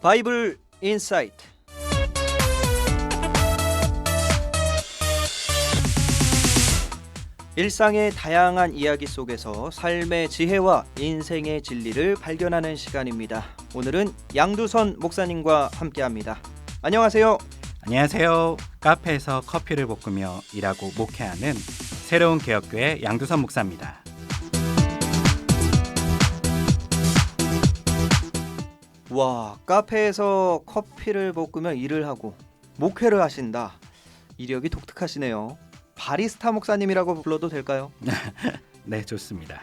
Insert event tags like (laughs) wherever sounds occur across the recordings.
바이블 인사이트 일상의 다양한 이야기 속에서 삶의 지혜와 인생의 진리를 발견하는 시간입니다. 오늘은 양두선 목사님과 함께합니다. 안녕하세요. 안녕하세요. 카페에서 커피를 볶으며 일하고 목회하는 새로운 개혁교회 양두선 목사입니다. 와 카페에서 커피를 볶으며 일을 하고 목회를 하신다. 이력이 독특하시네요. 바리스타 목사님이라고 불러도 될까요? (laughs) 네, 좋습니다.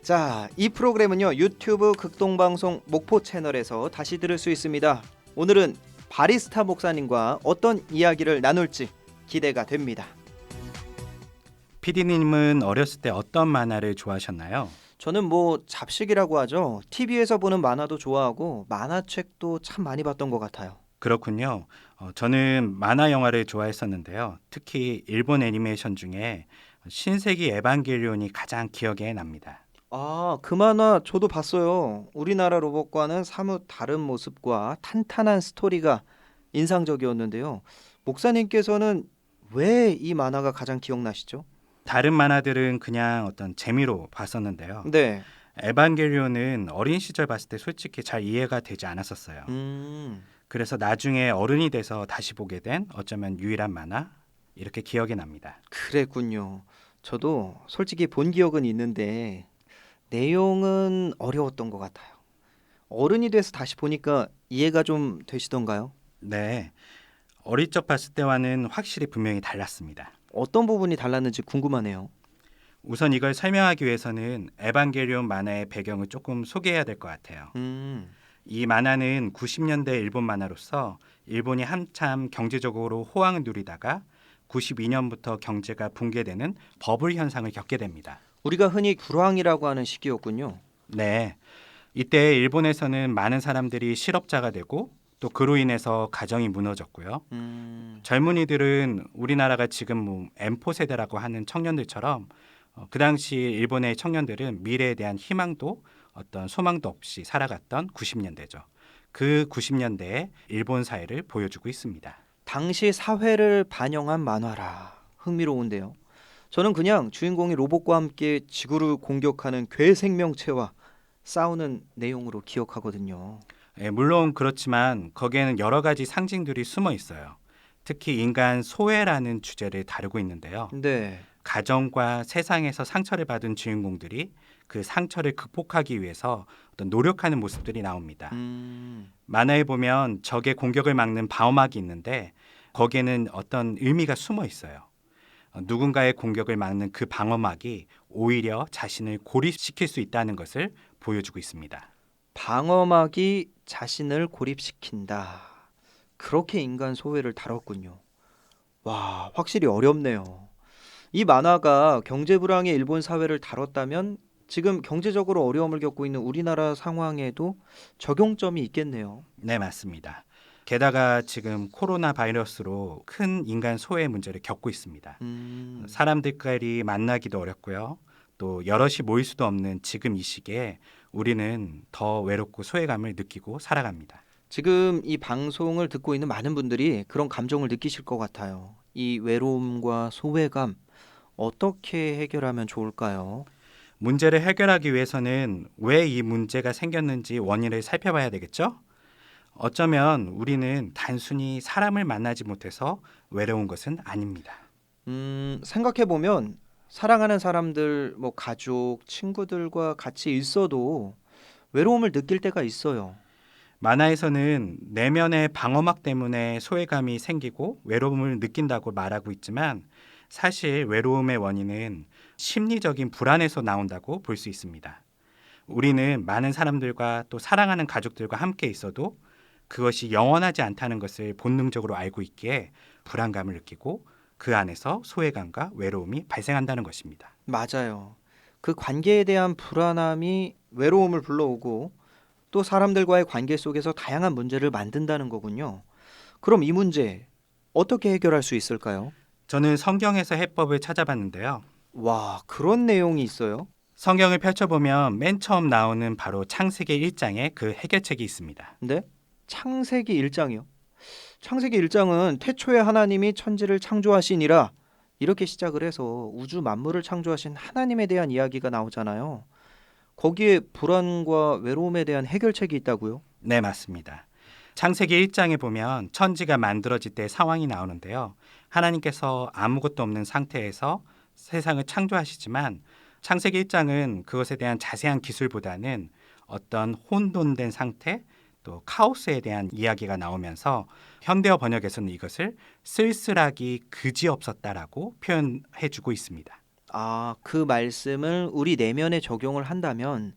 자, 이 프로그램은요 유튜브 극동방송 목포 채널에서 다시 들을 수 있습니다. 오늘은 바리스타 목사님과 어떤 이야기를 나눌지 기대가 됩니다. PD님은 어렸을 때 어떤 만화를 좋아하셨나요? 저는 뭐 잡식이라고 하죠. TV에서 보는 만화도 좋아하고 만화책도 참 많이 봤던 것 같아요. 그렇군요. 어, 저는 만화 영화를 좋아했었는데요. 특히 일본 애니메이션 중에 신세기 에반게리온이 가장 기억에 납니다. 아, 그 만화 저도 봤어요. 우리나라 로봇과는 사뭇 다른 모습과 탄탄한 스토리가 인상적이었는데요. 목사님께서는 왜 이 만화가 가장 기억나시죠? 다른 만화들은 그냥 어떤 재미로 봤었는데요. 네. 에반게리온은 어린 시절 봤을 때 솔직히 잘 이해가 되지 않았었어요. 음. 그래서 나중에 어른이 돼서 다시 보게 된 어쩌면 유일한 만화 이렇게 기억이 납니다. 그랬군요. 저도 솔직히 본 기억은 있는데 내용은 어려웠던 것 같아요. 어른이 돼서 다시 보니까 이해가 좀 되시던가요? 네. 어릴 적 봤을 때와는 확실히 분명히 달랐습니다. 어떤 부분이 달랐는지 궁금하네요. 우선 이걸 설명하기 위해서는 에반게리온 만화의 배경을 조금 소개해야 될 것 같아요. 음. 이 만화는 90년대 일본 만화로서 일본이 한참 경제적으로 호황을 누리다가 92년부터 경제가 붕괴되는 버블 현상을 겪게 됩니다. 우리가 흔히 불황이라고 하는 시기였군요. 네. 이때 일본에서는 많은 사람들이 실업자가 되고 또 그로 인해서 가정이 무너졌고요. 음. 젊은이들은 우리나라가 지금 뭐 M4 세대라고 하는 청년들처럼 어, 그 당시 일본의 청년들은 미래에 대한 희망도 어떤 소망도 없이 살아갔던 90년대죠. 그 90년대의 일본 사회를 보여주고 있습니다. 당시 사회를 반영한 만화라. 흥미로운데요. 저는 그냥 주인공이 로봇과 함께 지구를 공격하는 괴 생명체와 싸우는 내용으로 기억하거든요. 예, 물론 그렇지만 거기에는 여러 가지 상징들이 숨어 있어요. 특히 인간 소외라는 주제를 다루고 있는데요. 네. 가정과 세상에서 상처를 받은 주인공들이 그 상처를 극복하기 위해서 어떤 노력하는 모습들이 나옵니다. 음. 만화에 보면 적의 공격을 막는 방어막이 있는데 거기에는 어떤 의미가 숨어 있어요. 어, 누군가의 공격을 막는 그 방어막이 오히려 자신을 고립시킬 수 있다는 것을 보여주고 있습니다. 방어막이 자신을 고립시킨다. 그렇게 인간 소외를 다뤘군요. 와, 확실히 어렵네요. 이 만화가 경제 불황의 일본 사회를 다뤘다면 지금 경제적으로 어려움을 겪고 있는 우리나라 상황에도 적용점이 있겠네요. 네, 맞습니다. 게다가 지금 코로나 바이러스로 큰 인간 소외 문제를 겪고 있습니다. 음, 사람들끼리 만나기도 어렵고요. 또 여럿이 모일 수도 없는 지금 이 시기에 우리는 더 외롭고 소외감을 느끼고 살아갑니다. 지금 이 방송을 듣고 있는 많은 분들이 그런 감정을 느끼실 것 같아요. 이 외로움과 소외감 어떻게 해결하면 좋을까요? 문제를 해결하기 위해서는 왜 이 문제가 생겼는지 원인을 살펴봐야 되겠죠? 어쩌면 우리는 단순히 사람을 만나지 못해서 외로운 것은 아닙니다. 음, 생각해 보면 사랑하는 사람들, 뭐 가족, 친구들과 같이 있어도 외로움을 느낄 때가 있어요. 만화에서는 내면의 방어막 때문에 소외감이 생기고 외로움을 느낀다고 말하고 있지만 사실 외로움의 원인은 심리적인 불안에서 나온다고 볼 수 있습니다. 우리는 많은 사람들과 또 사랑하는 가족들과 함께 있어도 그것이 영원하지 않다는 것을 본능적으로 알고 있기에 불안감을 느끼고 그 안에서 소외감과 외로움이 발생한다는 것입니다. 맞아요. 그 관계에 대한 불안함이 외로움을 불러오고 또 사람들과의 관계 속에서 다양한 문제를 만든다는 거군요. 그럼 이 문제 어떻게 해결할 수 있을까요? 저는 성경에서 해법을 찾아봤는데요. 와, 그런 내용이 있어요? 성경을 펼쳐보면 맨 처음 나오는 바로 창세기 1장에 그 해결책이 있습니다. 네? 창세기 1장이요? 창세기 1장은 태초에 하나님이 천지를 창조하시니라 이렇게 시작을 해서 우주 만물을 창조하신 하나님에 대한 이야기가 나오잖아요. 거기에 불안과 외로움에 대한 해결책이 있다고요? 네, 맞습니다. 창세기 1장에 보면 천지가 만들어질 때 상황이 나오는데요. 하나님께서 아무것도 없는 상태에서 세상을 창조하시지만 창세기 1장은 그것에 대한 자세한 기술보다는 어떤 혼돈된 상태 또 카오스에 대한 이야기가 나오면서 현대어 번역에서는 이것을 쓸쓸하기 그지없었다라고 표현해 주고 있습니다. 아, 그 말씀을 우리 내면에 적용을 한다면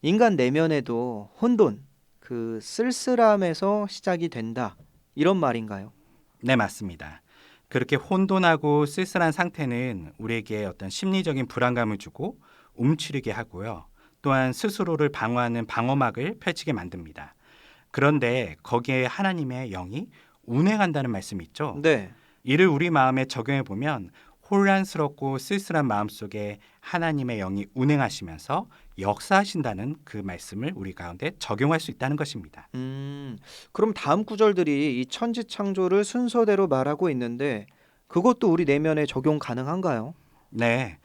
인간 내면에도 혼돈, 그 쓸쓸함에서 시작이 된다. 이런 말인가요? 네, 맞습니다. 그렇게 혼돈하고 쓸쓸한 상태는 우리에게 어떤 심리적인 불안감을 주고 움츠리게 하고요. 또한 스스로를 방어하는 방어막을 펼치게 만듭니다. 그런데 거기에 하나님의 영이 운행한다는 말씀이 있죠. 네. 이를 우리 마음에 적용해 보면 혼란스럽고 쓸쓸한 마음 속에 하나님의 영이 운행하시면서 역사하신다는 그 말씀을 우리 가운데 적용할 수 있다는 것입니다. 음, 그럼 다음 구절들이 이 천지 창조를 순서대로 말하고 있는데 그것도 우리 내면에 적용 가능한가요? 네.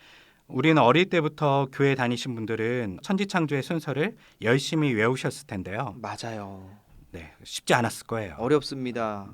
우리는 어릴 때부터 교회 다니신 분들은 천지창조의 순서를 열심히 외우셨을 텐데요. 맞아요. 네, 쉽지 않았을 거예요. 어렵습니다.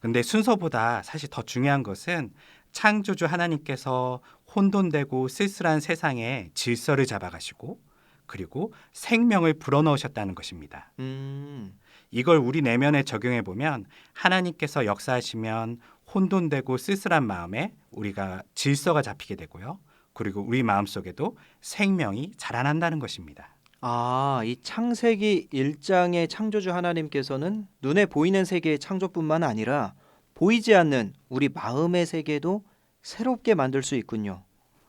근데 순서보다 사실 더 중요한 것은 창조주 하나님께서 혼돈되고 쓸쓸한 세상에 질서를 잡아가시고 그리고 생명을 불어넣으셨다는 것입니다. 음, 이걸 우리 내면에 적용해 보면 하나님께서 역사하시면 혼돈되고 쓸쓸한 마음에 우리가 질서가 잡히게 되고요. 그리고 우리 마음 속에도 생명이 자라난다는 것입니다. 아, 이 창세기 1장의 창조주 하나님께서는 눈에 보이는 세계의 창조뿐만 아니라 보이지 않는 우리 마음의 세계도 새롭게 만들 수 있군요.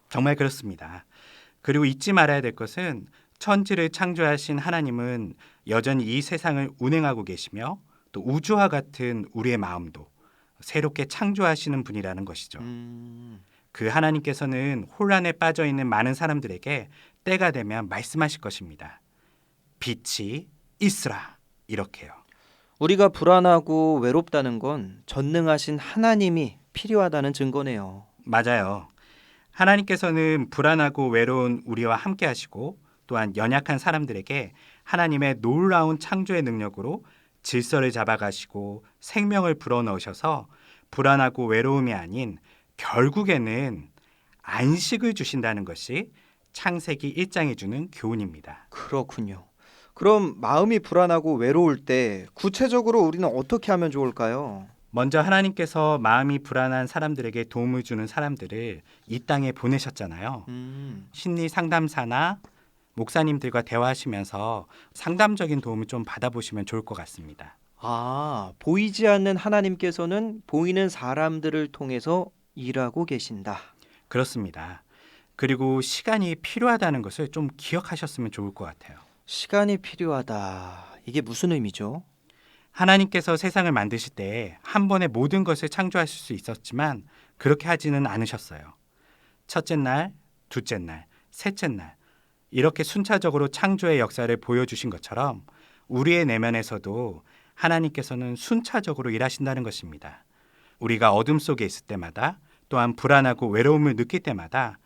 정말 그렇습니다. 그리고 잊지 말아야 될 것은 천지를 창조하신 하나님은 여전히 이 세상을 운행하고 계시며 또 우주와 같은 우리의 마음도 새롭게 창조하시는 분이라는 것이죠. 음, 그 하나님께서는 혼란에 빠져 있는 많은 사람들에게 때가 되면 말씀하실 것입니다. 빛이 있으라 이렇게요. 우리가 불안하고 외롭다는 건 전능하신 하나님이 필요하다는 증거네요. 맞아요. 하나님께서는 불안하고 외로운 우리와 함께 하시고 또한 연약한 사람들에게 하나님의 놀라운 창조의 능력으로 질서를 잡아가시고 생명을 불어넣으셔서 불안하고 외로움이 아닌 결국에는 안식을 주신다는 것이 창세기 1장이 주는 교훈입니다. 그렇군요. 그럼 마음이 불안하고 외로울 때 구체적으로 우리는 어떻게 하면 좋을까요? 먼저 하나님께서 마음이 불안한 사람들에게 도움을 주는 사람들을 이 땅에 보내셨잖아요. 음, 심리 상담사나 목사님들과 대화하시면서 상담적인 도움을 좀 받아보시면 좋을 것 같습니다. 아, 보이지 않는 하나님께서는 보이는 사람들을 통해서 일하고 계신다. 그렇습니다. 그리고 시간이 필요하다는 것을 좀 기억하셨으면 좋을 것 같아요. 시간이 필요하다. 이게 무슨 의미죠? 하나님께서 세상을 만드실 때 한 번에 모든 것을 창조하실 수 있었지만 그렇게 하지는 않으셨어요. 첫째 날, 둘째 날, 셋째 날 이렇게 순차적으로 창조의 역사를 보여주신 것처럼 우리의 내면에서도 하나님께서는 순차적으로 일하신다는 것입니다. 우리가 어둠 속에 있을 때마다 또한 불안하고 외로움을 느낄 때마다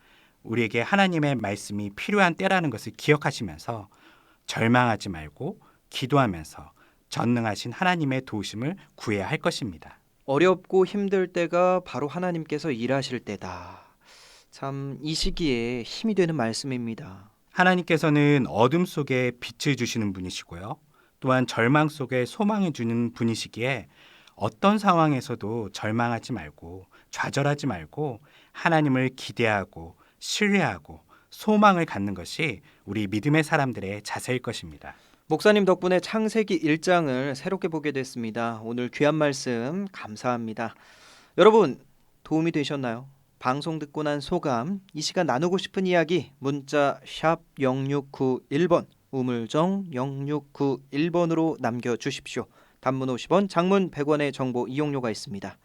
우리에게 하나님의 말씀이 필요한 때라는 것을 기억하시면서 절망하지 말고 기도하면서 전능하신 하나님의 도우심을 구해야 할 것입니다. 어렵고 힘들 때가 바로 하나님께서 일하실 때다. 참 이 시기에 힘이 되는 말씀입니다. 하나님께서는 어둠 속에 빛을 주시는 분이시고요. 또한 절망 속에 소망을 주는 분이시기에 어떤 상황에서도 절망하지 말고 좌절하지 말고 하나님을 기대하고 신뢰하고 소망을 갖는 것이 우리 믿음의 사람들의 자세일 것입니다. 목사님 덕분에 창세기 1장을 새롭게 보게 됐습니다. 오늘 귀한 말씀 감사합니다. 여러분 도움이 되셨나요? 방송 듣고 난 소감, 이 시간 나누고 싶은 이야기 문자 샵 0691번 우물정 0691번으로 남겨 주십시오. 단문 50원, 장문 100원의 정보 이용료가 있습니다.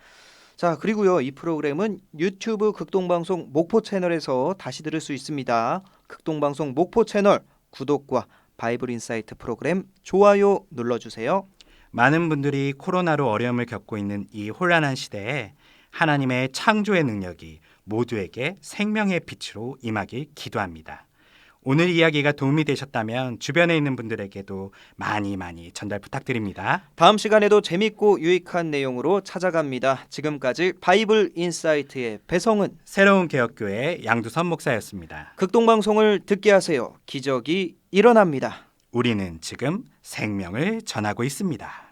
자, 그리고요. 이 프로그램은 유튜브 극동방송 목포 채널에서 다시 들을 수 있습니다. 극동방송 목포 채널 구독과 바이블 인사이트 프로그램 좋아요 눌러 주세요. 많은 분들이 코로나로 어려움을 겪고 있는 이 혼란한 시대에 하나님의 창조의 능력이 모두에게 생명의 빛으로 임하길 기도합니다. 오늘 이야기가 도움이 되셨다면 주변에 있는 분들에게도 많이 많이 전달 부탁드립니다. 다음 시간에도 재밌고 유익한 내용으로 찾아갑니다. 지금까지 바이블 인사이트의 배성은 새로운 개혁교회 양두선 목사였습니다. 극동방송을 듣게 하세요. 기적이 일어납니다. 우리는 지금 생명을 전하고 있습니다.